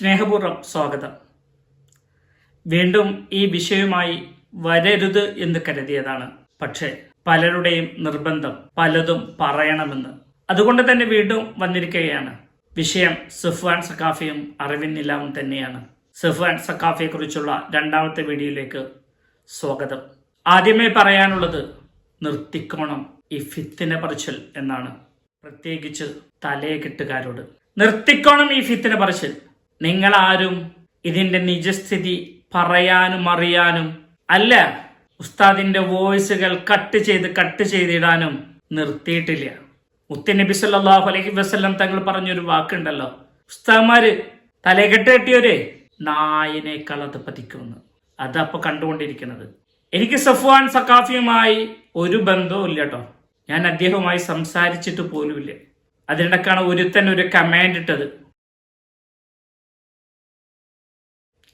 സ്നേഹപൂർവം സ്വാഗതം. വീണ്ടും ഈ വിഷയവുമായി വരരുത് എന്ന് കരുതിയതാണ്. പക്ഷേ പലരുടെയും നിർബന്ധം പലതും പറയണമെന്ന്. അതുകൊണ്ട് തന്നെ വീണ്ടും വന്നിരിക്കുകയാണ്. വിഷയം സുഫ്വാൻ സക്കാഫിയും അറിവിൻ നിലാവും തന്നെയാണ്. സുഫ്വാൻ സക്കാഫിയെ കുറിച്ചുള്ള രണ്ടാമത്തെ വീഡിയോയിലേക്ക് സ്വാഗതം. ആദ്യമേ പറയാനുള്ളത് നിർത്തിക്കോണം ഈ ഫിത്തിനെ പറിച്ചൽ എന്നാണ്. പ്രത്യേകിച്ച് തലയെ കെട്ടുകാരോട്. നിർത്തിക്കോണം ഈ ഫിത്തിനെ പറച്ചിൽ. നിങ്ങളാരും ഇതിന്റെ നിജസ്ഥിതി പറയാനും അറിയാനും അല്ല ഉസ്താദിന്റെ വോയിസുകൾ കട്ട് ചെയ്ത് കട്ട് ചെയ്തിടാനും നിർത്തിയിട്ടില്ല. മുത്തി നബി സല്ലാഹു അലൈഹി വസല്ലം തങ്ങൾ പറഞ്ഞൊരു വാക്കുണ്ടല്ലോ ഉസ്താദ്മാര് തലകെട്ട് കെട്ടിയൊരേ നായനേക്കാൾ അത് പതിക്കുമെന്ന് അതപ്പൊ കണ്ടുകൊണ്ടിരിക്കുന്നത്. എനിക്ക് സഫ്വാൻ സഖാഫിയുമായി ഒരു ബന്ധവും ഇല്ല കേട്ടോ ഞാൻ അദ്ദേഹവുമായി സംസാരിച്ചിട്ട് പോലുമില്ല. അതിനിടക്കാണ് ഒരുത്തൻ ഒരു കമാൻഡ് ഇട്ടത്.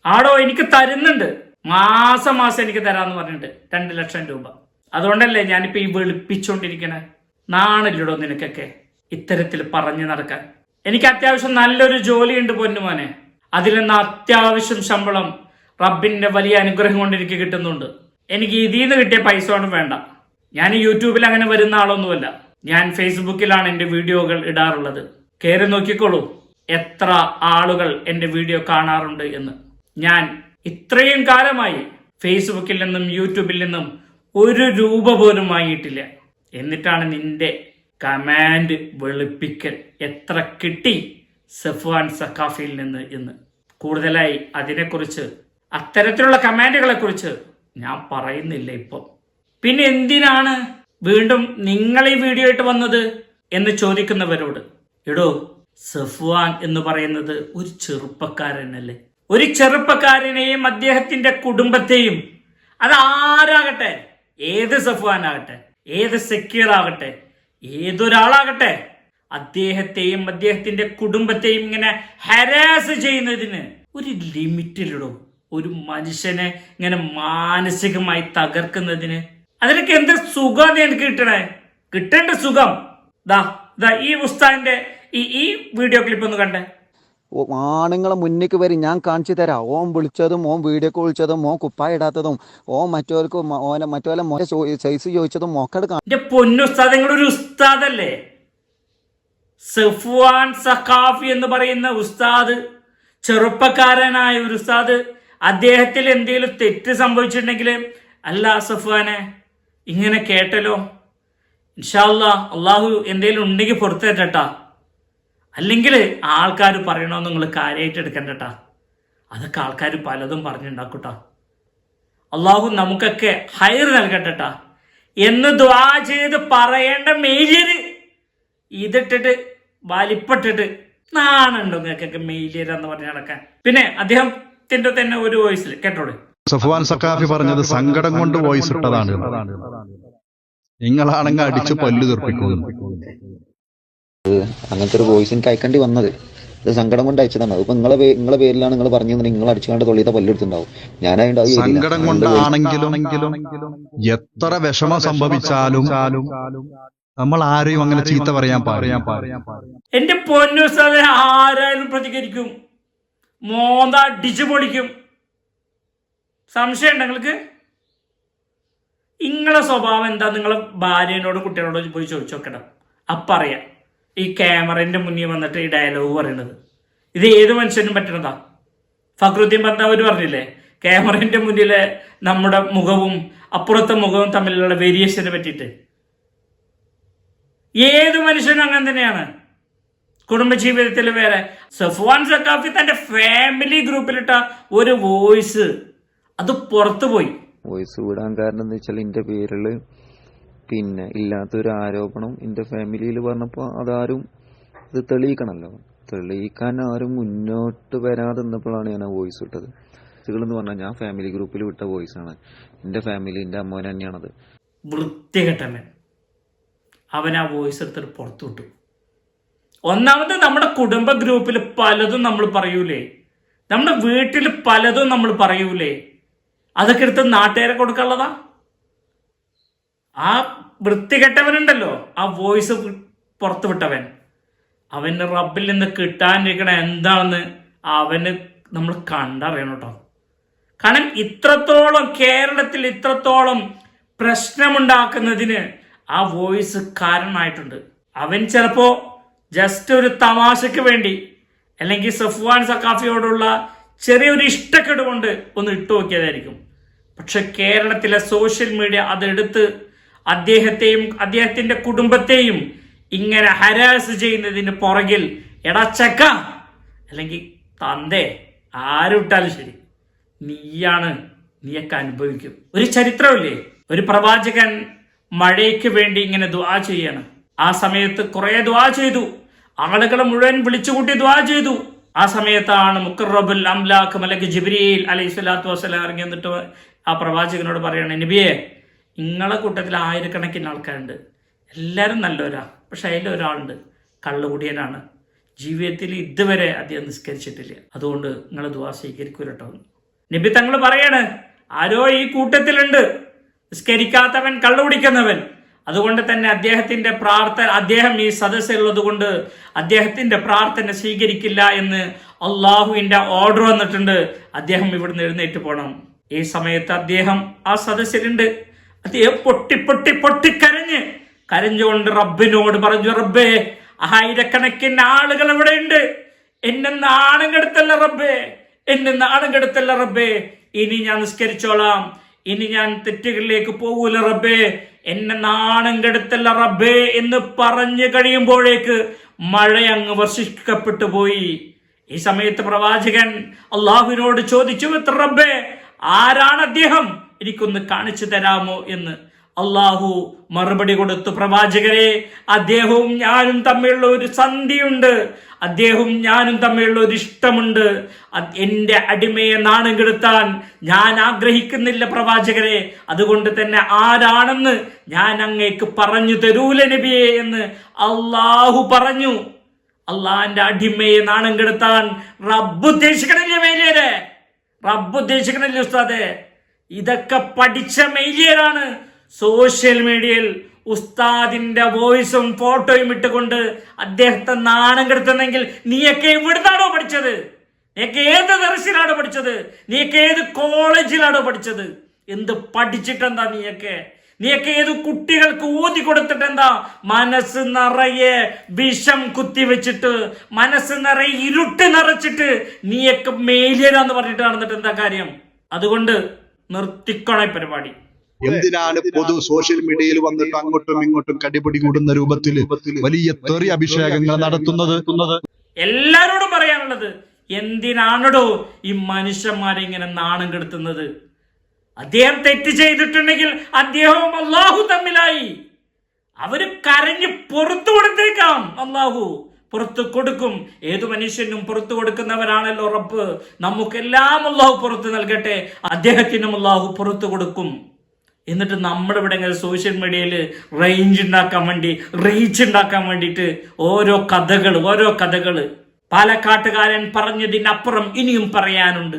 ആടോ എനിക്ക് തരുന്നുണ്ട്. മാസം മാസം എനിക്ക് തരാന്ന് പറഞ്ഞിട്ട് രണ്ട് ലക്ഷം രൂപ. അതുകൊണ്ടല്ലേ ഞാനിപ്പോ ഈ വെളുപ്പിച്ചോണ്ടിരിക്കണേ? നാണില്ലടോ നിനക്കൊക്കെ ഇത്തരത്തിൽ പറഞ്ഞു നടക്കാൻ. എനിക്ക് അത്യാവശ്യം നല്ലൊരു ജോലിയുണ്ട് പൊന്നുമോനെ അതിൽ നിന്ന് അത്യാവശ്യം ശമ്പളം റബ്ബിന്റെ വലിയ അനുഗ്രഹം കൊണ്ട് എനിക്ക് കിട്ടുന്നുണ്ട്. എനിക്ക് ഇതിൽ നിന്ന് കിട്ടിയ പൈസ ഒന്നും വേണ്ട. ഞാൻ യൂട്യൂബിൽ അങ്ങനെ വരുന്ന ആളൊന്നുമല്ല. ഞാൻ ഫേസ്ബുക്കിലാണ് എന്റെ വീഡിയോകൾ ഇടാറുള്ളത്. കയറി നോക്കിക്കോളൂ. എത്ര ആളുകൾ എന്റെ വീഡിയോ കാണാറുണ്ട് എന്ന്. ഞാൻ ഇത്രയും കാലമായി ഫേസ്ബുക്കിൽ നിന്നും യൂട്യൂബിൽ നിന്നും ഒരു രൂപ പോലും വാങ്ങിയിട്ടില്ല. എന്നിട്ടാണ് നിന്റെ കമാൻഡ് വെളുപ്പിക്കൽ എത്ര കിട്ടി സഫ്വാൻ സക്കാഫിയിൽ നിന്ന് എന്ന്. കൂടുതലായി അതിനെക്കുറിച്ച് അത്തരത്തിലുള്ള കമാൻഡുകളെ കുറിച്ച് ഞാൻ പറയുന്നില്ല ഇപ്പം. പിന്നെ എന്തിനാണ് വീണ്ടും നിങ്ങൾ ഈ വീഡിയോ ആയിട്ട് വന്നത് എന്ന് ചോദിക്കുന്നവരോട് എടോ സഫ്വാൻ എന്ന് പറയുന്നത് ഒരു ചെറുപ്പക്കാരനല്ലേ? ഒരു ചെറുപ്പക്കാരനെയും അദ്ദേഹത്തിന്റെ കുടുംബത്തെയും അത് ആരാകട്ടെ? ഏത് സഫ്വാൻ ആകട്ടെ ഏത് സെക്യൂർ ആകട്ടെ ഏതൊരാളാകട്ടെ? അദ്ദേഹത്തെയും അദ്ദേഹത്തിന്റെ കുടുംബത്തെയും ഇങ്ങനെ ഹരാസ് ചെയ്യുന്നതിന് ഒരു ലിമിറ്റിലിടും ഒരു മനുഷ്യനെ ഇങ്ങനെ മാനസികമായി തകർക്കുന്നതിന്. അതിനൊക്കെ എന്ത് സുഖം എനിക്ക് കിട്ടണേ? കിട്ടേണ്ട സുഖം. ദാ ദാ ഈ ഉസ്താദിന്റെ ഈ ഈ വീഡിയോ ക്ലിപ്പ് ഒന്ന് കണ്ടേ. ആണുങ്ങളെ മുന്നിക്ക് വരും ഞാൻ കാണിച്ചു തരാം. ഓൻ വിളിച്ചതും ഓൻ വീഡിയോ കോൾ വിളിച്ചതും ഓൻ കുപ്പായ ഇടാത്തതും ഓൻ മറ്റവർക്ക് ഓനെ മറ്റോലെ മോനെ സൈസ് ചോദിച്ചതും മൊക്കട് നിങ്ങളൊരു ഉസ്താദല്ലേ? സഖാഫി എന്ന് പറയുന്ന ഉസ്താദ് ചെറുപ്പക്കാരനായ ഒരു ഉസ്താദ് അദ്ദേഹത്തിൽ എന്തെങ്കിലും തെറ്റ് സംഭവിച്ചിട്ടുണ്ടെങ്കിൽ അല്ല സഫ്വാനെ ഇങ്ങനെ കേട്ടല്ലോ. ഇൻഷാല്ല അള്ളാഹു എന്തെങ്കിലും ഉണ്ടെങ്കിൽ പുറത്തു തരട്ടാ അല്ലെങ്കിൽ ആൾക്കാർ പറയണമെന്ന് നിങ്ങൾ കാര്യമായിട്ട് എടുക്കണ്ടട്ടാ. അതൊക്കെ ആൾക്കാർ പലതും പറഞ്ഞുണ്ടാക്കൂട്ടാ. അള്ളാഹു നമുക്കൊക്കെ ഹയർ നൽകട്ടെട്ടാ എന്ന് ദ്വാ ചെയ്ത് പറയേണ്ട മെയിലിയത് ഇതിട്ടിട്ട് വലിപ്പിട്ടിട്ട് നാണുണ്ടോ നിങ്ങൾക്കൊക്കെ മെയിലിയത് എന്ന് പറഞ്ഞ് നടക്കാൻ. പിന്നെ അദ്ദേഹത്തിന്റെ തന്നെ ഒരു വോയിസിൽ കേട്ടോളൂ. സഫ്വാൻ സക്കാഫി പറഞ്ഞത് സങ്കടം കൊണ്ട് വോയിസ് ഇട്ടതാണ്. നിങ്ങളാണെങ്കിൽ അടിച്ചു പല്ലു തീർപ്പിക്കുന്നു. അങ്ങനത്തെ ഒരു വോയിസ് എനിക്ക് അയക്കേണ്ടി വന്നത്. ഇത് സങ്കടം കൊണ്ട് അയച്ചതാണ്. അതിപ്പോ നിങ്ങളെ നിങ്ങളെ പേരിലാണ് നിങ്ങൾ പറഞ്ഞു നിങ്ങൾ അടിച്ചുകൊണ്ട് തൊള്ളിയത്തെ പല്ലെടുത്തുണ്ടാവും ചെയ്തില്ല. സങ്കടം കൊണ്ടാണെങ്കിലും എത്ര വിഷമം സംഭവിച്ചാലും നമ്മൾ ആരെയും അങ്ങനെ ചീത്ത പറയാൻ പാടില്ല. എന്റെ പൊന്നു സാധന ആരായാലും പ്രതികരിക്കും. മോന്ത അടിച്ചു പൊളിക്കും. സംശയം നിങ്ങൾക്ക്? നിങ്ങളെ സ്വഭാവം എന്താ? നിങ്ങളെ ഭാര്യനോടും കുട്ടികളോടും പോയി ചോദിച്ചു നോക്കണം. അപ്പറിയാം ഈ ക്യാമറന്റെ മുന്നിൽ വന്നിട്ട് ഈ ഡയലോഗ് പറയണത്. ഇത് ഏത് മനുഷ്യനും പറ്റണതാ? ഫക്രുദ്ദീൻ ബന്താവൂർ പറഞ്ഞില്ലേ? ക്യാമറന്റെ മുന്നിലെ നമ്മുടെ മുഖവും അപ്പുറത്തെ മുഖവും തമ്മിലുള്ള വേരിയേഷനെ പറ്റിയിട്ട്. ഏത് മനുഷ്യനും അങ്ങനെ തന്നെയാണ്. കുടുംബജീവിതത്തിൽ വേറെ. സഫ്വാൻ സക്കാഫി തന്റെ ഫാമിലി ഗ്രൂപ്പിലിട്ട ഒരു വോയിസ് അത് പുറത്തുപോയി. വോയിസ് വിടാൻ കാരണം എന്താ വെച്ചാൽ എന്റെ പേരിൽ പിന്നെ ഇല്ലാത്തൊരു ആരോപണം എന്റെ ഫാമിലിയിൽ പറഞ്ഞപ്പോ അതാരും ഇത് തെളിയിക്കണല്ലോ. തെളിയിക്കാൻ ആരും മുന്നോട്ട് വരാതെ നിന്നപ്പോഴാണ് ഞാൻ ആ വോയിസ് വിട്ടത് എന്ന് പറഞ്ഞാൽ ഞാൻ ഫാമിലി ഗ്രൂപ്പിൽ വിട്ട വോയിസ് ആണ്. എന്റെ ഫാമിലി എന്റെ അമ്മ തന്നെയാണത്. വൃത്തികെട്ടവൻ. അവൻ ആ വോയിസ് എടുത്തിട്ട് പുറത്തു വിട്ടു. ഒന്നാമത് നമ്മുടെ കുടുംബ ഗ്രൂപ്പിൽ പലതും നമ്മൾ പറയൂലേ. നമ്മുടെ വീട്ടിൽ പലതും നമ്മൾ പറയൂലേ. അതൊക്കെ എടുത്ത് നാട്ടുകാരെ കൊടുക്കാനുള്ളതാ? ആ വൃത്തികെട്ടവനുണ്ടല്ലോ ആ വോയിസ് പുറത്തു വിട്ടവൻ. അവന് റബ്ബിൽ നിന്ന് കിട്ടാനിരിക്കണ എന്താണെന്ന് അവന് നമ്മൾ കണ്ടറിയണം കേട്ടോ കാരണം ഇത്രത്തോളം കേരളത്തിൽ ഇത്രത്തോളം പ്രശ്നമുണ്ടാക്കുന്നതിന് ആ വോയിസ് കാരണമായിട്ടുണ്ട്. അവൻ ചിലപ്പോ ജസ്റ്റ് ഒരു തമാശയ്ക്ക് വേണ്ടി അല്ലെങ്കിൽ സഫ്വാൻ സക്കാഫിയോടുള്ള ചെറിയൊരു ഇഷ്ടക്കെടുകൊണ്ട് ഒന്ന് ഇട്ടു നോക്കിയതായിരിക്കും പക്ഷെ കേരളത്തിലെ സോഷ്യൽ മീഡിയ അതെടുത്ത് അദ്ദേഹത്തെയും അദ്ദേഹത്തിന്റെ കുടുംബത്തെയും ഇങ്ങനെ ഹരാസ് ചെയ്യുന്നതിന് പുറകിൽ എടച്ചക്ക ചക്ക അല്ലെങ്കിൽ തന്തേ ആരുവിട്ടാലും ശരി നീയാണ് നീയൊക്കെ അനുഭവിക്കും. ഒരു ചരിത്രമില്ലേ? ഒരു പ്രവാചകൻ മഴയ്ക്ക് വേണ്ടി ഇങ്ങനെ ദ്വാ ചെയ്യണം. ആ സമയത്ത് കുറെ ദ്വാ ചെയ്തു. ആളുകളെ മുഴുവൻ വിളിച്ചുകൂട്ടി ദ്വാ ചെയ്തു. ആ സമയത്താണ് മുക്കറബുൽ അംലാഖ് മലക്ക് ജിബ്രീൽ അലൈഹി സ്വലാത്തു വസ്സലാം ഇറങ്ങി വന്നിട്ട് ആ പ്രവാചകനോട് പറയണം നബിയെ നിങ്ങളെ കൂട്ടത്തിൽ ആയിരക്കണക്കിന് ആൾക്കാരുണ്ട്. എല്ലാവരും നല്ലവരാ. പക്ഷെ അതിൽ ഒരാളുണ്ട്. കള്ളുകുടിയനാണ്. ജീവിതത്തിൽ ഇതുവരെ അദ്ദേഹം നിസ്കരിച്ചിട്ടില്ല. അതുകൊണ്ട് നിങ്ങൾ ദുവാ സ്വീകരിക്കൂലട്ടോ. നബി തങ്ങൾ പറയാണ് ആരോ ഈ കൂട്ടത്തിലുണ്ട്. നിസ്കരിക്കാത്തവൻ കള്ളു കുടിക്കുന്നവൻ. അതുകൊണ്ട് തന്നെ അദ്ദേഹത്തിന്റെ പ്രാർത്ഥന അദ്ദേഹം ഈ സദസ്സിലുള്ളത് കൊണ്ട് അദ്ദേഹത്തിന്റെ പ്രാർത്ഥന സ്വീകരിക്കില്ല എന്ന് അള്ളാഹുവിന്റെ ഓർഡർ വന്നിട്ടുണ്ട്. അദ്ദേഹം ഇവിടുന്ന് എഴുന്നേറ്റ് പോകണം ഈ സമയത്ത് അദ്ദേഹം ആ സദസ്സിലുണ്ട്. അദ്ദേഹം പൊട്ടി പൊട്ടി പൊട്ടി കരഞ്ഞ്. കരഞ്ഞുകൊണ്ട് റബ്ബിനോട് പറഞ്ഞു റബ്ബേ ആയിരക്കണക്കിന് ആളുകൾ ഇവിടെ ഉണ്ട്. എന്നെ നാണം കെടുത്തല്ല റബ്ബേ എന്നെ നാണം കെടുത്തല്ല റബ്ബേ. ഇനി ഞാൻ നിസ്കരിച്ചോളാം. ഇനി ഞാൻ തെറ്റുകളിലേക്ക് പോകൂല റബ്ബേ. എന്നെ നാണം കെടുത്തല്ല റബ്ബേ എന്ന് പറഞ്ഞു കഴിയുമ്പോഴേക്ക് മഴ അങ്ങ് വർഷിക്കപ്പെട്ടു പോയി. ഈ സമയത്ത് പ്രവാചകൻ അള്ളാഹുവിനോട് ചോദിച്ചു "എത്ര റബ്ബേ ആരാണ് അദ്ദേഹം? എനിക്കൊന്ന് കാണിച്ചു തരാമോ എന്ന് അള്ളാഹു മറുപടി കൊടുത്തു. പ്രവാചകരെ അദ്ദേഹവും ഞാനും തമ്മിലുള്ള ഒരു സന്ധിയുണ്ട്. അദ്ദേഹവും ഞാനും തമ്മിലുള്ള ഒരു ഇഷ്ടമുണ്ട്. എന്റെ അടിമയെ നാണം കെടുത്താൻ ഞാൻ ആഗ്രഹിക്കുന്നില്ല പ്രവാചകരെ. അതുകൊണ്ട് തന്നെ ആരാണെന്ന് ഞാൻ അങ്ങേക്ക് പറഞ്ഞു തരൂല നബിയെ എന്ന് അള്ളാഹു പറഞ്ഞു. അള്ളാഹിന്റെ അടിമയെ നാണം കെടുത്താൻ റബ്ബ് ഉദ്ദേശിക്കണില്ലേ മേലേരെ റബ്ബ് ഉദ്ദേശിക്കണില്ലേ ഉസ്താദെ? ഇതൊക്കെ പഠിച്ച മെയ്യറാണ് സോഷ്യൽ മീഡിയയിൽ ഉസ്താദിന്റെ വോയിസും ഫോട്ടോയും ഇട്ടുകൊണ്ട് അദ്ദേഹത്തെ നാണം കെടുത്തുന്നെങ്കിൽ നീയൊക്കെ എവിടുന്നാണോ പഠിച്ചത്? നീയൊക്കെ ഏത് ദർശനാണോ പഠിച്ചത്? നീയൊക്കെ ഏത് കോളേജിലാണോ പഠിച്ചത്? എന്ത് പഠിച്ചിട്ടെന്താ നീയൊക്കെ? നീയൊക്കെ ഏത് കുട്ടികൾക്ക് ഊതി കൊടുത്തിട്ടെന്താ? മനസ്സ് നിറയെ വിഷം കുത്തിവെച്ചിട്ട് മനസ്സ് നിറയെ ഇരുട്ട് നിറച്ചിട്ട് നീയൊക്കെ മേലിയനാന്ന് പറഞ്ഞിട്ട് നടന്നിട്ട് എന്താ കാര്യം? അതുകൊണ്ട് നിർത്തിക്കോണ ഈ പരിപാടി. എന്തിനാണ് പൊതു സോഷ്യൽ മീഡിയയിൽ വന്നിട്ട് അങ്ങോട്ടും ഇങ്ങോട്ടും കടിപിടി കൂടുന്ന രൂപത്തിൽ വലിയ തെറി അഭിഷേകങ്ങൾ നടത്തുന്നത്? എല്ലാരോടും പറയാനുള്ളത് എന്തിനാണടോ ഈ മനുഷ്യന്മാരെ ഇങ്ങനെ നാണം കെടുത്തുന്നത്? അദ്ദേഹം തെറ്റ് ചെയ്തിട്ടുണ്ടെങ്കിൽ അദ്ദേഹവും അള്ളാഹു തമ്മിലായി. അവർ കരഞ്ഞ് പുറത്തു കൊടുത്തേക്കാം അള്ളാഹു പുറത്തു കൊടുക്കും. ഏതു മനുഷ്യനും പുറത്തു കൊടുക്കുന്നവരാണല്ലോ റബ്ബ്. നമുക്കെല്ലാം അള്ളാഹു പുറത്തു നൽകട്ടെ. അദ്ദേഹത്തിനും അള്ളാഹു പുറത്തു കൊടുക്കും. എന്നിട്ട് നമ്മുടെ ഇവിടെ സോഷ്യൽ മീഡിയയിൽ റേഞ്ച് ഉണ്ടാക്കാൻ വേണ്ടി റീച്ച് ഉണ്ടാക്കാൻ വേണ്ടിയിട്ട് ഓരോ കഥകൾ ഓരോ കഥകൾ. പാലക്കാട്ടുകാരൻ പറഞ്ഞതിനപ്പുറം ഇനിയും പറയാനുണ്ട്.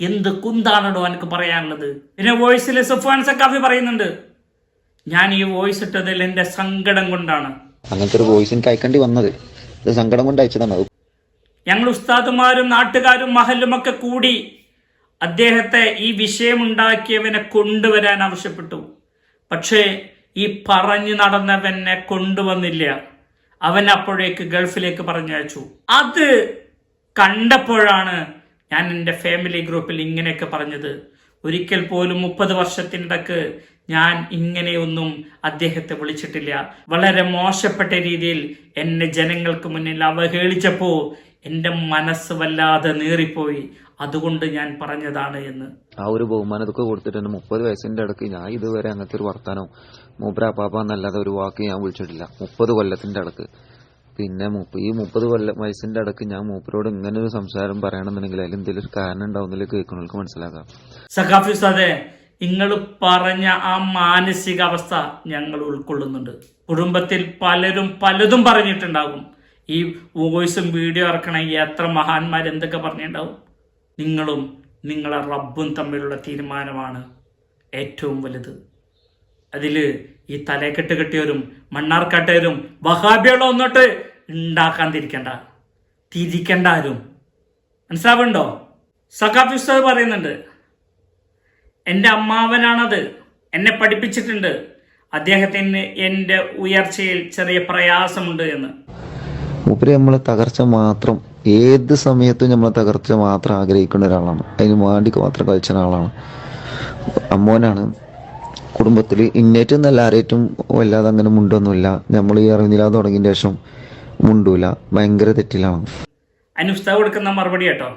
എന്ത് കുന്താണോ എനിക്ക് പറയാനുള്ളത്? പിന്നെ വോയിസിൽ സുഫാൻ സക്കാഫി പറയുന്നുണ്ട്. ഞാൻ ഈ വോയിസ് ഇട്ടതിൽ എന്റെ സങ്കടം കൊണ്ടാണ്. അങ്ങനത്തെ ഒരു വോയിസ് എനിക്ക് അയക്കേണ്ടി വന്നത്. സങ്കടം കൊണ്ട് അയച്ചതാണ് ഞങ്ങൾ ഉസ്താദുമാരും നാട്ടുകാരും മഹലുമൊക്കെ കൂടി അദ്ദേഹത്തെ ഈ വിഷയമുണ്ടാക്കിയവനെ കൊണ്ടുവരാൻ ആവശ്യപ്പെട്ടു. പക്ഷേ ഈ പറഞ്ഞു നടന്നവനെ കൊണ്ടുവന്നില്ല. അവൻ അപ്പോഴേക്ക് ഗൾഫിലേക്ക് പറഞ്ഞയച്ചു. അത് കണ്ടപ്പോഴാണ് ഞാൻ എന്റെ ഫാമിലി ഗ്രൂപ്പിൽ ഇങ്ങനെയൊക്കെ പറഞ്ഞത്. ഒരിക്കൽ പോലും മുപ്പത് വർഷത്തിനിടക്ക് ഞാൻ ഇങ്ങനെയൊന്നും അദ്ദേഹത്തെ വിളിച്ചിട്ടില്ല. വളരെ മോശപ്പെട്ട രീതിയിൽ എന്നെ ജനങ്ങൾക്ക് മുന്നിൽ അവഹേളിച്ചപ്പോൾ എന്റെ മനസ്സ് വല്ലാതെ നീറിപ്പോയി. അതുകൊണ്ട് ഞാൻ പറഞ്ഞതാണ് എന്ന്. ആ ഒരു ബഹുമാനത്തൊക്കെ കൊടുത്തിട്ട് തന്നെ മുപ്പത് വയസ്സിന്റെ അടുക്ക് ഞാൻ ഇതുവരെ അങ്ങനത്തെ ഒരു വർത്താനോ മൂപ്പര പാപ്പ എന്നല്ലാതെ ഒരു വാക്ക് ഞാൻ വിളിച്ചിട്ടില്ല. മുപ്പത് കൊല്ലത്തിന്റെ അടുക്ക് പിന്നെ ഈ മുപ്പത് കൊല്ലം വയസ്സിന്റെ അടുക്ക് ഞാൻ മൂപ്പരോട് ഇങ്ങനെ ഒരു സംസാരം പറയണമെന്നുണ്ടെങ്കിൽ അതിൽ എന്തെങ്കിലും ഒരു കാരണം ഉണ്ടാവുന്നില്ല കേൾക്കുന്നവർക്ക് മനസ്സിലാക്കാം. സഖാഫി സാദെ നിങ്ങൾ പറഞ്ഞ ആ മാനസികാവസ്ഥ ഞങ്ങൾ ഉൾക്കൊള്ളുന്നുണ്ട്. കുടുംബത്തിൽ പലരും പലതും പറഞ്ഞിട്ടുണ്ടാകും. ഈ വോയിസും വീഡിയോ ഇറക്കണമെങ്കിൽ എത്ര മഹാന്മാർ എന്തൊക്കെ പറഞ്ഞിട്ടുണ്ടാവും? നിങ്ങളും നിങ്ങളെ റബ്ബും തമ്മിലുള്ള തീരുമാനമാണ് ഏറ്റവും വലുത്. അതിൽ ഈ തലക്കെട്ട് കെട്ടിയവരും മണ്ണാർക്കാട്ടവരും വഹാബികളും ഒന്നോട്ട് ഉണ്ടാക്കാൻ തിരിക്കണ്ട തിരിക്കണ്ട ആരും. മനസ്സിലാവുണ്ടോ സഖാഫ് ഉസ്താദ് പറയുന്നുണ്ട് എന്റെ അമ്മാവനാണത്. എന്നെ പഠിപ്പിച്ചിട്ടുണ്ട്. അദ്ദേഹത്തിന് എന്റെ ഉയർച്ചയിൽ ചെറിയ പ്രയാസമുണ്ട് എന്ന്. മൂപ്പര് നമ്മളെ തകർച്ച മാത്രം ഏത് സമയത്തും നമ്മളെ തകർച്ച മാത്രം ആഗ്രഹിക്കുന്ന ഒരാളാണ്. അതിന് വേണ്ടി മാത്രം കളിച്ച ഒരാളാണ്. അമ്മോനാണ്. കുടുംബത്തിൽ ഇന്നേറ്റവും നല്ല ആരേറ്റും വല്ലാതെ അങ്ങനെ മുണ്ടൊന്നുമില്ല. നമ്മൾ ഈ അറിഞ്ഞില്ല തുടങ്ങിയ ശേഷം മുണ്ടൂല. ഭയങ്കര തെറ്റിലാണ്. അനുസ്ഥ കൊടുക്കുന്ന മറുപടി കേട്ടോ.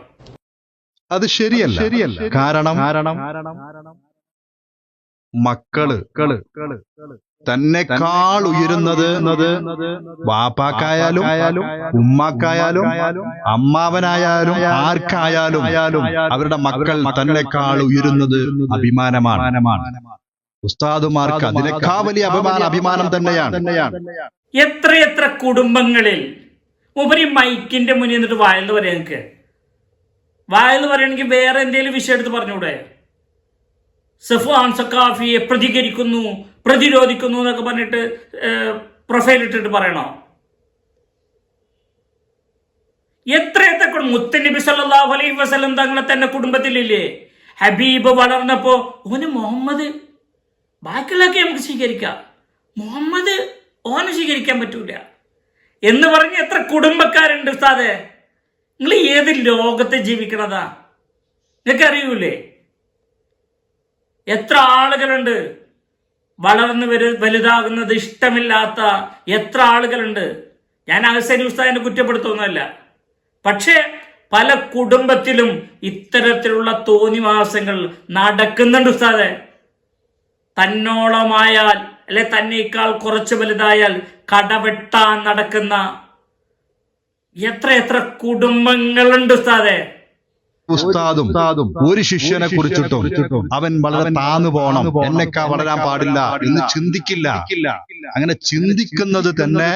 അത് ശരിയല്ല. ശരിയല്ല. കാരണം കാരണം മക്കൾ തന്നെക്കാൾ ഉയരുന്നത് വാപ്പാക്കായാലും ഉമ്മാക്കായാലും അമ്മാവനായാലും ആർക്കായാലും അവരുടെ മക്കൾ തന്നെക്കാൾ ഉയരുന്നത് അഭിമാനമാണ്. ഉസ്താദുമാർക്ക് അതിനേക്കാ വലിയ അഭിമാന അഭിമാനം തന്നെയാണ്. എത്രയെത്ര കുടുംബങ്ങളിൽ ഉപരി മൈക്കിന്റെ മുന്നിൽ നിന്നിട്ട് വായന പറയാൻ നിങ്ങൾക്ക് വായെന്ന് പറയുകയാണെങ്കിൽ വേറെ എന്തെങ്കിലും വിഷയം എടുത്ത് പറഞ്ഞൂടെ? സഫ്വാൻ സക്കാഫിയെ പ്രതികരിക്കുന്നു പ്രതിരോധിക്കുന്നു എന്നൊക്കെ പറഞ്ഞിട്ട് പ്രൊഫൈൽ ഇട്ടിട്ട് പറയണോ? എത്ര എത്ര മുത്തനബി സല്ലല്ലാഹു അലൈഹി വസല്ലം തങ്ങളെ തന്നെ കുടുംബത്തിലില്ലേ? ഹബീബ് വളർന്നപ്പോ ഓന് മുഹമ്മദ് ബാക്കിയുള്ളൊക്കെ നമുക്ക് സ്വീകരിക്കാം. മുഹമ്മദ് ഓനെ സ്വീകരിക്കാൻ പറ്റൂല. എന്ന് പറഞ്ഞ് എത്ര കുടുംബക്കാരുണ്ട് ഉസ്താദെ? നിങ്ങൾ ഏത് ലോകത്ത് ജീവിക്കണതാ? നിങ്ങൾക്ക് അറിയൂലേ? എത്ര ആളുകളുണ്ട് വളർന്നു വരു വലുതാകുന്നത് ഇഷ്ടമില്ലാത്ത എത്ര ആളുകളുണ്ട്? ഞാൻ അവസരി ഉസ്താദിനെ കുറ്റപ്പെടുത്തുന്നതല്ല. പക്ഷേ പല കുടുംബത്തിലും ഇത്തരത്തിലുള്ള തോന്നിവാസങ്ങൾ നടക്കുന്നുണ്ട് ഉസ്താദെ. തന്നോളമായാൽ അല്ലെ തന്നേക്കാൾ കുറച്ച് വലുതായാൽ കടവെട്ടാൻ നടക്കുന്ന എത്ര എത്ര കുടുംബങ്ങളുണ്ട് ഉസ്താദെ? ഉസ്താദും ഒരു ശിഷ്യനെ കുറിച്ചിട്ടും അവൻ വളരെ താന്നു പോകണം എന്നെക്കാ വളരാൻ പാടില്ല എന്ന് ചിന്തിക്കില്ല. അങ്ങനെ ചിന്തിക്കുന്നത് തന്നെ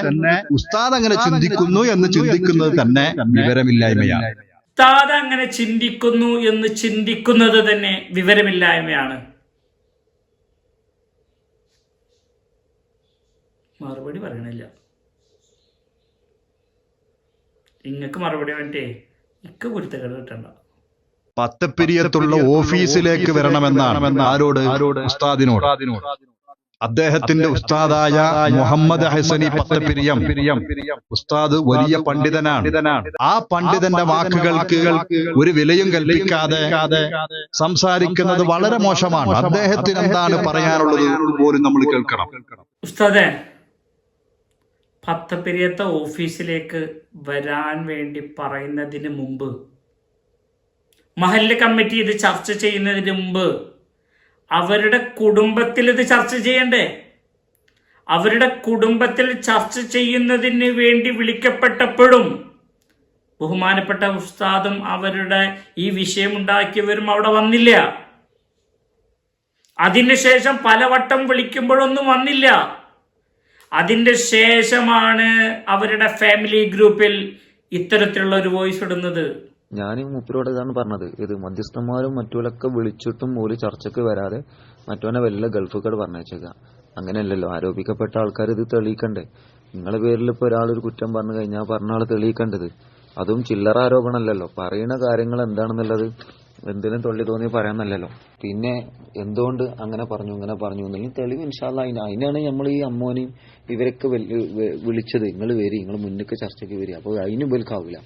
ഉസ്താദ് അങ്ങനെ ചിന്തിക്കുന്നു എന്ന് ചിന്തിക്കുന്നത് തന്നെ വിവരമില്ലായ്മയാണ്. ഉസ്താദ് അങ്ങനെ ചിന്തിക്കുന്നു എന്ന് ചിന്തിക്കുന്നത് തന്നെ വിവരമില്ലായ്മയാണ്. മറുപടി പറയണില്ല. ഇങ്ങക്ക് മറുപടി വേണ്ടേ ഇക്ക കുരുത്തക്കേട് കിട്ടണ്ട. പത്തപ്പിരിയത്തുള്ള ഓഫീസിലേക്ക് വരണമെന്നാണ് ആരോട് ഉസ്താദിനോട്. അദ്ദേഹത്തിന്റെ ഉസ്താദായ മുഹമ്മദ് ഹസനി പത്തപ്പിരിയം. ഉസ്താദ് വലിയ പണ്ഡിതനാണ്. ആ പണ്ഡിതന്റെ വാക്കുകൾക്ക് ഒരു വിലയും കൽപ്പിക്കാതെ സംസാരിക്കുന്നത് വളരെ മോശമാണ്. അദ്ദേഹത്തിന് എന്താണ് പറയാനുള്ളത് പോലും നമ്മൾ കേൾക്കണം. ഉസ്താദെ പത്തപ്പെരിയത്തെ ഓഫീസിലേക്ക് വരാൻ വേണ്ടി പറയുന്നതിന് മുമ്പ് മഹല്ല് കമ്മിറ്റി ഇത് ചർച്ച ചെയ്യുന്നതിന് മുമ്പ് അവരുടെ കുടുംബത്തിൽ ഇത് ചർച്ച ചെയ്യണ്ടേ? അവരുടെ കുടുംബത്തിൽ ചർച്ച ചെയ്യുന്നതിന് വേണ്ടി വിളിക്കപ്പെട്ടപ്പോഴും ബഹുമാനപ്പെട്ട ഉസ്താദും അവരുടെ ഈ വിഷയം ഉണ്ടാക്കിയവരും അവിടെ വന്നില്ല. അതിനുശേഷം പലവട്ടം വിളിക്കുമ്പോഴൊന്നും വന്നില്ല. അതിന്റെ ശേഷമാണ് അവരുടെ ഫാമിലി ഗ്രൂപ്പിൽ ഇത്തരത്തിലുള്ള ഒരു വോയിസ് ഇടുന്നത്. ഞാൻ മൂപ്പരോട് ഇതാണ് പറഞ്ഞത്. ഇത് മധ്യസ്ഥന്മാരും മറ്റുള്ളൊക്കെ വിളിച്ചിട്ടും ഒരു ചർച്ചയ്ക്ക് വരാതെ മറ്റവനെ വല്ല ഗൾഫുകാർ പറഞ്ഞേച്ചേക്ക അങ്ങനെയല്ലല്ലോ ആരോപിക്കപ്പെട്ട ആൾക്കാർ ഇത് തെളിയിക്കണ്ടേ? നിങ്ങളെ പേരിൽ ഇപ്പൊ ഒരാളൊരു കുറ്റം പറഞ്ഞു കഴിഞ്ഞാൽ പറഞ്ഞ ആൾ തെളിയിക്കേണ്ടത്. അതും ചില്ലറ ആരോപണമല്ലല്ലോ. പറയുന്ന കാര്യങ്ങൾ എന്താണെന്നുള്ളത് എന്തിനും തൊള്ളി തോന്നി പറയാന്നല്ലല്ലോ പിന്നെ എന്തുകൊണ്ട് അങ്ങനെ പറഞ്ഞു ഇങ്ങനെ പറഞ്ഞു എന്നുള്ള തെളിവ് ഇൻഷാല്ല അതിന് അതിനാണ് നമ്മൾ ഈ അമ്മോനെയും ഇവരൊക്കെ വിളിച്ചത്. നിങ്ങൾ വരി നിങ്ങൾ മുന്നൊക്കെ ചർച്ചയ്ക്ക് വരിക അപ്പോൾ അതിന് ഇവർക്കാവില്ല.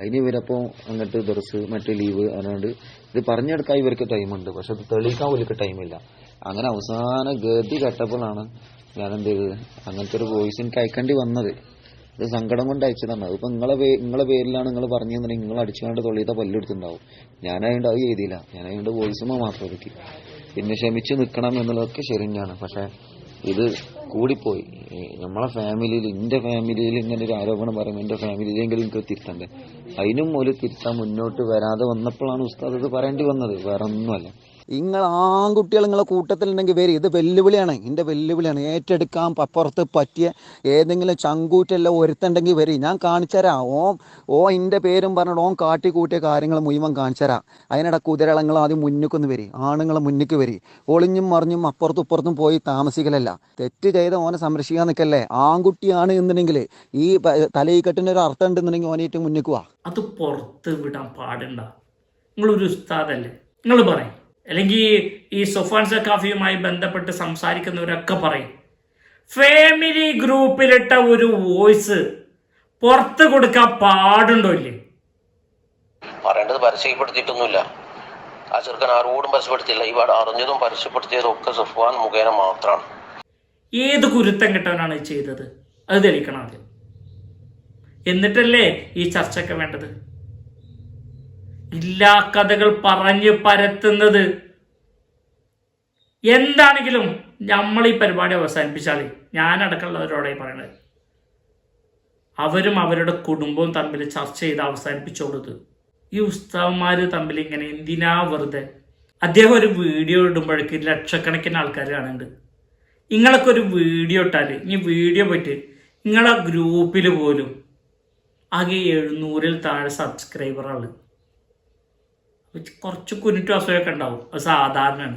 അതിന് ഇവരപ്പോ അങ്ങോട്ട് ദർസ് മറ്റേ ലീവ് അതുകൊണ്ട് ഇത് പറഞ്ഞെടുക്കാൻ ഇവർക്ക് ടൈമുണ്ട്. പക്ഷെ തെളിയിക്കാൻ ഇവർക്ക് ടൈമില്ല. അങ്ങനെ അവസാന ഗതി കെട്ടപ്പോഴാണ് ഞാൻ എന്ത് ചെയ്തത്? അങ്ങനത്തെ ഒരു വോയിസ് എനിക്ക് അയക്കേണ്ടി വന്നത്. ഇത് സങ്കടം കൊണ്ട് അയച്ചതാണ്. അതിപ്പോ നിങ്ങളെ നിങ്ങളെ പേരിലാണ് നിങ്ങൾ പറഞ്ഞു തന്നെ നിങ്ങൾ അടിച്ചുകൊണ്ട് തൊള്ളിയത്തെ പല്ലെടുത്തുണ്ടാവും ഞാനായതുകൊണ്ട് അത് ചെയ്തില്ല ഞാനായതുകൊണ്ട് വോയിസുമ മാത്രം ഒരുക്കി പിന്നെ ക്ഷമിച്ച് നിൽക്കണം എന്നുള്ളതൊക്കെ ശരി തന്നെയാണ് പക്ഷെ ഇത് കൂടിപ്പോയി. നമ്മളെ ഫാമിലിയിൽ എന്റെ ഫാമിലിയിൽ ഇങ്ങനെ ഒരു ആരോപണം പറയുമ്പോൾ എന്റെ ഫാമിലിയിലെങ്കിലും എനിക്ക് തിരുത്തണ്ടേ. അതിനും ഒരു തിരുത്താൻ മുന്നോട്ട് വരാതെ വന്നപ്പോഴാണ് ഉസ്താദ് ഇത് പറയേണ്ടി വന്നത്. വേറെ ഒന്നുമല്ല നിങ്ങൾ ആൺകുട്ടികൾ നിങ്ങളെ കൂട്ടത്തിലുണ്ടെങ്കിൽ വരും ഇത് വെല്ലുവിളിയാണ്. എന്റെ വെല്ലുവിളിയാണ്. ഏറ്റെടുക്കാൻ അപ്പുറത്ത് പറ്റിയ ഏതെങ്കിലും ചങ്കൂറ്റെല്ലാം ഒരുത്തുണ്ടെങ്കിൽ വരും. ഞാൻ കാണിച്ചുതരാം ഓ ഓ എന്റെ പേരും പറഞ്ഞിട്ട് ഓം കാട്ടി കൂട്ടിയ കാര്യങ്ങൾ മുഴുവൻ കാണിച്ചുതരാം അതിനിടെ കുതിരളങ്ങൾ ആദ്യം മുന്നിക്കൊന്ന് വരും. ആണുങ്ങൾ മുന്നിക്ക് വരും. ഒളിഞ്ഞും മറിഞ്ഞും അപ്പുറത്തും ഇപ്പുറത്തും പോയി താമസിക്കലല്ല. തെറ്റ് ചെയ്ത ഓനെ സംരക്ഷിക്കാൻ നിൽക്കല്ലേ. ആൺകുട്ടിയാണ് എന്നുണ്ടെങ്കിൽ ഈ കെട്ടിന്റെ ഒരു അർത്ഥം ഉണ്ടെന്നുണ്ടെങ്കിൽ ഓനേറ്റ് മുന്നിക്ക് വാ. അത് പുറത്ത് വിടാൻ പാടുണ്ട നിങ്ങളൊരു ഉസ്താദല്ലേ. നിങ്ങൾ പറയും. അല്ലെങ്കിൽ ഈ സുഫാൻ സക്കാഫിയുമായി ബന്ധപ്പെട്ട് സംസാരിക്കുന്നവരൊക്കെ പറയും ഫാമിലി ഗ്രൂപ്പിലിട്ട ഒരു വോയിസ് പുറത്ത് കൊടുക്കാൻ പാടുണ്ടോ ഇല്ലേ? പറയേണ്ടത് പരസ്യപ്പെടുത്തിയിട്ടൊന്നുമില്ല. ആ ചെറുക്കൻ ആരോടും പരസ്യപ്പെടുത്തിയില്ല. പാട് അറിഞ്ഞതും പരസ്യപ്പെടുത്തിയതും ഒക്കെ സുഫാൻ മുഖേന മാത്രമാണ്. ഏത് കുരുത്തം കെട്ടവനാണ് ഇത് ചെയ്തത്? അത് തെളിയിക്കണം ആദ്യം. എന്നിട്ടല്ലേ ഈ ചർച്ചയൊക്കെ വേണ്ടത്? ഇല്ലാ കഥകൾ പറഞ്ഞ് പരത്തുന്നത് എന്താണെങ്കിലും നമ്മൾ ഈ പരിപാടി അവസാനിപ്പിച്ചാൽ ഞാനടക്കമുള്ളവരോടെ പറയണത്. അവരും അവരുടെ കുടുംബവും തമ്മിൽ ചർച്ച ചെയ്ത് അവസാനിപ്പിച്ചോളത്. ഈ ഉസ്താവന്മാർ തമ്മിൽ ഇങ്ങനെ എന്തിനാ വെറുതെ? അദ്ദേഹം ഒരു വീഡിയോ ഇടുമ്പോഴേക്ക് ലക്ഷക്കണക്കിന് ആൾക്കാർ കാണുന്നുണ്ട്. നിങ്ങളൊക്കെ ഒരു വീഡിയോ ഇട്ടാൽ ഇനി വീഡിയോ പറ്റി നിങ്ങളെ ഗ്രൂപ്പിൽ പോലും ആകെ എഴുന്നൂറിൽ താഴെ സബ്സ്ക്രൈബറുകൾ കുറച്ച് കുനിറ്റു അസൂയൊക്കെ ഉണ്ടാവും. അത് സാധാരണയാണ്.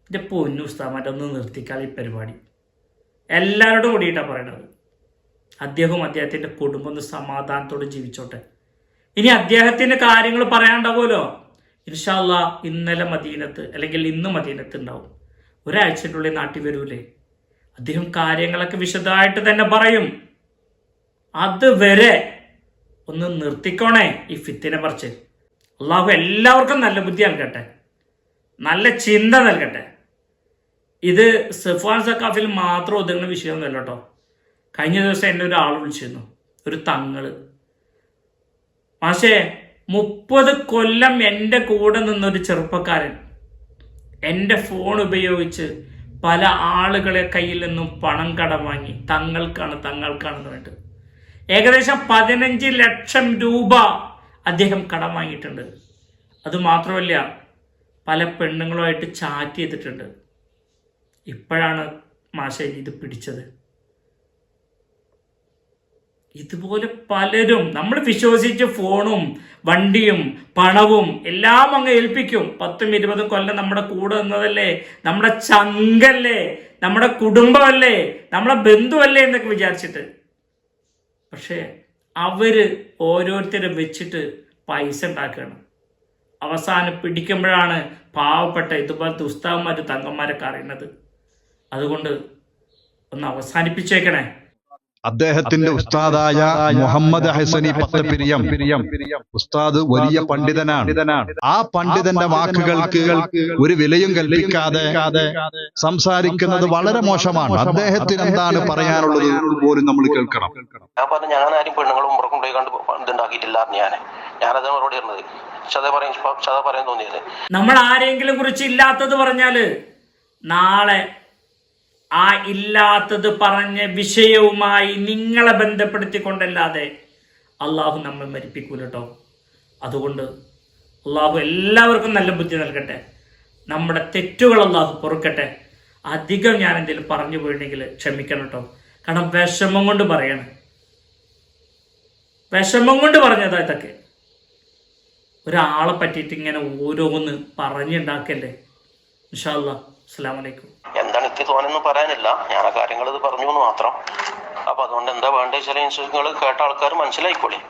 എന്റെ പൊന്നു പുസ്തകം ഒന്ന് നിർത്തിക്കാൾ ഈ പരിപാടി. എല്ലാവരോടും കൂടിയിട്ടാണ് പറയണത്. അദ്ദേഹവും അദ്ദേഹത്തിന്റെ കുടുംബം ഒന്ന് സമാധാനത്തോടെ ജീവിച്ചോട്ടെ. ഇനി അദ്ദേഹത്തിന്റെ കാര്യങ്ങൾ പറയാണ്ടാവുമല്ലോ ഇൻഷാല്ല ഇന്നലെ മദീനത്ത് അല്ലെങ്കിൽ ഇന്ന് മദീനത്ത് ഉണ്ടാവും. ഒരാഴ്ചക്കുള്ളിൽ നാട്ടിൽ വരൂലേ? അദ്ദേഹം കാര്യങ്ങളൊക്കെ വിശദമായിട്ട് തന്നെ പറയും. അതുവരെ ഒന്ന് നിർത്തിക്കോണേ ഈ ഫിത്തിനെ പറിച്ച്. അള്ളാഹു എല്ലാവർക്കും നല്ല ബുദ്ധി നൽകട്ടെ. നല്ല ചിന്ത നൽകട്ടെ. ഇത് സഫാൻ സക്കാഫിൽ മാത്രം ഒതുങ്ങുന്ന വിഷയമൊന്നുമല്ല കേട്ടോ. കഴിഞ്ഞ ദിവസം എന്നെ ഒരാൾ വിളിച്ചിരുന്നു. ഒരു തങ്ങൾ പക്ഷേ മുപ്പത് കൊല്ലം എന്റെ കൂടെ നിന്നൊരു ചെറുപ്പക്കാരൻ എന്റെ ഫോൺ ഉപയോഗിച്ച് പല ആളുകളെ കയ്യിൽ നിന്നും പണം കടം വാങ്ങി. തങ്ങൾക്കാണ് തങ്ങൾക്കാണെന്ന് പറഞ്ഞിട്ട്. ഏകദേശം പതിനഞ്ച് ലക്ഷം രൂപ അദ്ദേഹം കടം വാങ്ങിയിട്ടുണ്ട്. അതുമാത്രമല്ല പല പെണ്ണുങ്ങളുമായിട്ട് ചാറ്റ് ചെയ്തിട്ടുണ്ട്. ഇപ്പോഴാണ് മാഷെ ഇത് പിടിച്ചത്. ഇതുപോലെ പലരും നമ്മൾ വിശ്വസിച്ച് ഫോണും വണ്ടിയും പണവും എല്ലാം അങ്ങ് ഏൽപ്പിക്കും. പത്തും ഇരുപതും കൊല്ലം നമ്മുടെ കൂടെ നിന്നതല്ലേ? നമ്മുടെ ചങ്കല്ലേ? നമ്മുടെ കുടുംബമല്ലേ? നമ്മുടെ ബന്ധുവല്ലേ എന്നൊക്കെ വിചാരിച്ചിട്ട്. പക്ഷേ അവർ ഓരോരുത്തരെ വെച്ചിട്ട് പൈസ ഉണ്ടാക്കുകയാണ് അവസാനം പിടിക്കുമ്പോഴാണ് പാവപ്പെട്ട ഇതുപോലത്തെ ഉസ്താവന്മാർ തങ്കന്മാരൊക്കെ അറിയുന്നത്. അതുകൊണ്ട് ഒന്ന് അവസാനിപ്പിച്ചേക്കണേ. അദ്ദേഹത്തിന്റെ ഉസ്താദായ മുഹമ്മദ് ഹസനി പത്തപിരിയം ഉസ്താദ് വലിയ പണ്ഡിതനാണ്. ആ പണ്ഡിതന്റെ വാക്കുകൾക്ക് ഒരു വിലയും കൽപ്പിക്കാതെ സംസാരിക്കുന്നത് വളരെ മോശമാണ്. അദ്ദേഹത്തിന് എന്താണ് പറയാനുള്ളത് പോലും നമ്മൾ കേൾക്കണം. ഞാൻ പറഞ്ഞു ഞാൻ ആരും പെണ്ണുങ്ങളും കൊണ്ടുപോയി കണ്ട് ഇതുണ്ടാക്കിയിട്ടില്ല ഞാൻ. ഞാനത് മറുപടി പറഞ്ഞത്. ചത പറയും ചത പറയാൻ തോന്നിയത്. നമ്മൾ ആരെങ്കിലും കുറിച്ച് ഇല്ലാത്തത് പറഞ്ഞാൽ നാളെ ആ ഇല്ലാത്തത് പറഞ്ഞ വിഷയവുമായി നിങ്ങളെ ബന്ധപ്പെടുത്തിക്കൊണ്ടല്ലാതെ അള്ളാഹു നമ്മൾ മരിപ്പിക്കൂല കേട്ടോ അതുകൊണ്ട് അള്ളാഹു എല്ലാവർക്കും നല്ല ബുദ്ധി നൽകട്ടെ. നമ്മുടെ തെറ്റുകൾ അള്ളാഹു പൊറുക്കട്ടെ. അധികം ഞാൻ എന്തെങ്കിലും പറഞ്ഞു പോയിട്ടുണ്ടെങ്കിൽ ക്ഷമിക്കണം കേട്ടോ കാരണം വിഷമം കൊണ്ട് പറയണം. വിഷമം കൊണ്ട് പറഞ്ഞതാ ഇതൊക്കെ. ഒരാളെ പറ്റിയിട്ട് ഇങ്ങനെ ഓരോന്ന് പറഞ്ഞുണ്ടാക്കല്ലേ? ഇൻഷാല്ലാ എന്താണ് എനിക്ക് തോന്നുന്നു പറയാനില്ല. ഞാൻ ആ കാര്യങ്ങൾ ഇത് പറഞ്ഞു എന്ന് മാത്രം. അപ്പൊ അതുകൊണ്ട് എന്താ വേണ്ടത് വെച്ചാൽ നിങ്ങൾ കേട്ട ആൾക്കാർ മനസ്സിലായിക്കോളി.